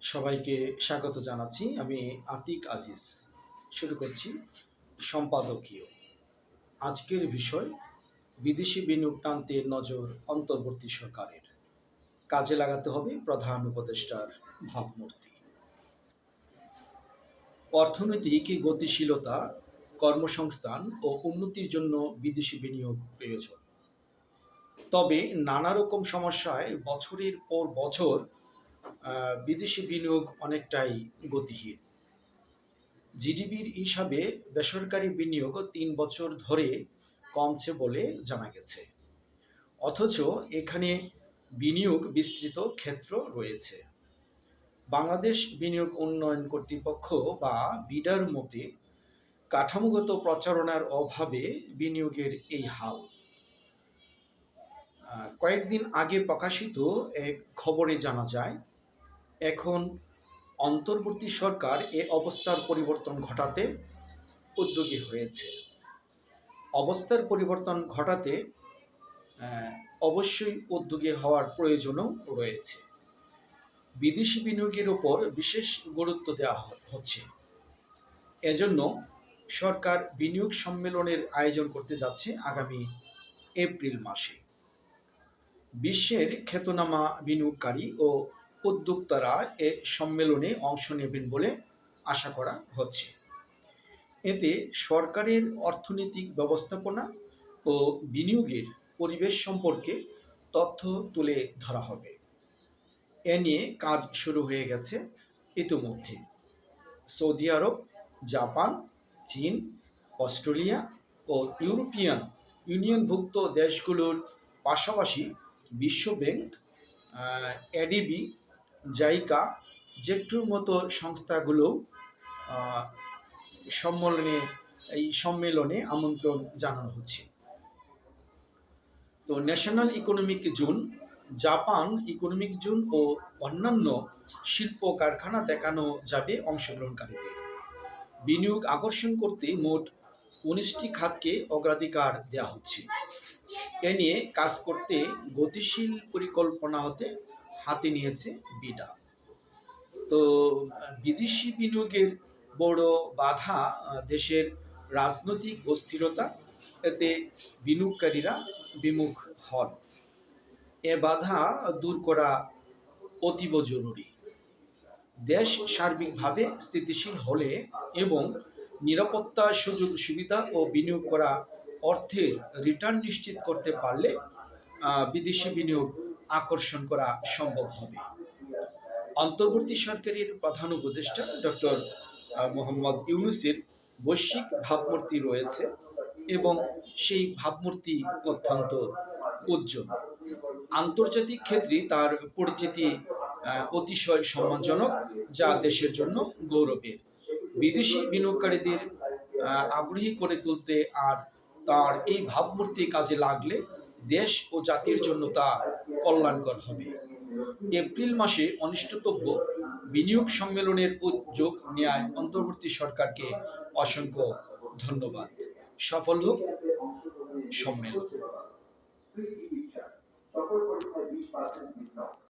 সবাইকে স্বাগত জানাচ্ছি। আমি আতিক আজিজ। শুরু করছি সম্পাদকীয়। আজকের বিষয়, বিদেশি বিনিয়োগ টানতে নজর অন্তর্বর্তী সরকারের। কাজে লাগাতে হবে প্রধান উপদেষ্টার ভাবমূর্তি। অর্থনৈতিক গতিশীলতা, কর্মসংস্থান ও উন্নতির জন্য বিদেশি বিনিয়োগ প্রয়োজন। তবে নানা রকম সমস্যায় বছরের পর বছর বিদেশি বিনিয়োগ অনেকটাই গতিহীন। জিডিপির হিসাবে বেসরকারি বিনিয়োগ তিন বছর ধরে কমছে বলে জানা গেছে। অথচ এখানে বিনিয়োগ বিস্তৃত ক্ষেত্র রয়েছে। বাংলাদেশ বিনিয়োগ উন্নয়ন কর্তৃপক্ষ বা বিডার মতে, কাঠামোগত প্রচারণার অভাবে বিনিয়োগের এই হাল। কয়েকদিন আগে প্রকাশিত এক খবরে জানা যায় এখন অন্তর্বর্তী সরকার এ অবস্থার পরিবর্তন ঘটাতে উদ্যোগী হয়েছে। অবস্থার পরিবর্তন ঘটাতে অবশ্যই উদ্যোগী হওয়ার প্রয়োজনও রয়েছে। বিদেশি বিনিয়োগের ওপর বিশেষ গুরুত্ব দেওয়া হচ্ছে। এজন্য সরকার বিনিয়োগ সম্মেলনের আয়োজন করতে যাচ্ছে আগামী এপ্রিল মাসে। বিশ্বের খ্যাতনামা বিনিয়োগকারী ও উদ্যোক্তারা এ সম্মেলনে অংশ নেবেন বলে আশা করা হচ্ছে। এতে সরকারের অর্থনৈতিক ব্যবস্থাপনা ও বিনিয়োগের পরিবেশ সম্পর্কে তথ্য তুলে ধরা হবে। এ নিয়ে কাজ শুরু হয়ে গেছে ইতিমধ্যে। সৌদি আরব, জাপান, চীন, অস্ট্রেলিয়া ও ইউরোপিয়ান ইউনিয়নভুক্ত দেশগুলোর পাশাপাশি বিশ্বব্যাংক এডিবি জাইকা জেট্রুর মতো সংস্থাগুলো সম্মেলনে, এই সম্মেলনে আমন্ত্রণ জানানো হচ্ছে। তো national economic zone Japan economic zone ও অন্যান্য শিল্প কারখানা দেখানো যাবে অংশগ্রহণকারীদের। বিনিয়োগ আকর্ষণ করতে মোট উনিশটি খাতকে অগ্রাধিকার দেওয়া হচ্ছে। এ নিয়ে কাজ করতে গতিশীল পরিকল্পনা হতে হাতে নিয়েছে বিডা। তো, বিদেশি বিনিয়োগের বড় বাধা, দেশের রাজনৈতিক অস্থিরতা, এতে বিনিয়োগকারীরা বিমুখ হন। এ বাধা দূর করা অতীব জরুরি। দেশ সার্বিকভাবে স্থিতিশীল হলে এবং নিরাপত্তা সুযোগ সুবিধা ও বিনিয়োগ করা অর্থের রিটার্ন নিশ্চিত করতে পারলে বিদেশি বিনিয়োগ আকর্ষণ করা সম্ভব হবে। অন্তর্বর্তী সরকারের প্রধান উপদেষ্টা ডক্টর মোহাম্মদ ইউনুসের বৈশ্বিক ভাবমূর্তি রয়েছে এবং সেই ভাবমূর্তি অত্যন্ত উজ্জ্বল। আন্তর্জাতিক ক্ষেত্রে তার পরিচিতি অতিশয় সম্মানজনক, যা দেশের জন্য গৌরবের। বিদেশি বিনিয়োগকারীদের আগ্রহী করে তুলতে আর তার এই ভাবমূর্তি কাজে লাগলে দেশ ও জাতির জন্য তা কল্যাণকর হবে। এপ্রিল মাসে অনিষ্টতব্য বিনিয়োগ সম্মেলনের উদ্যোগ নেয় অন্তর্বর্তী সরকারকে অসংখ্য ধন্যবাদ। সফল হোক সম্মেলন।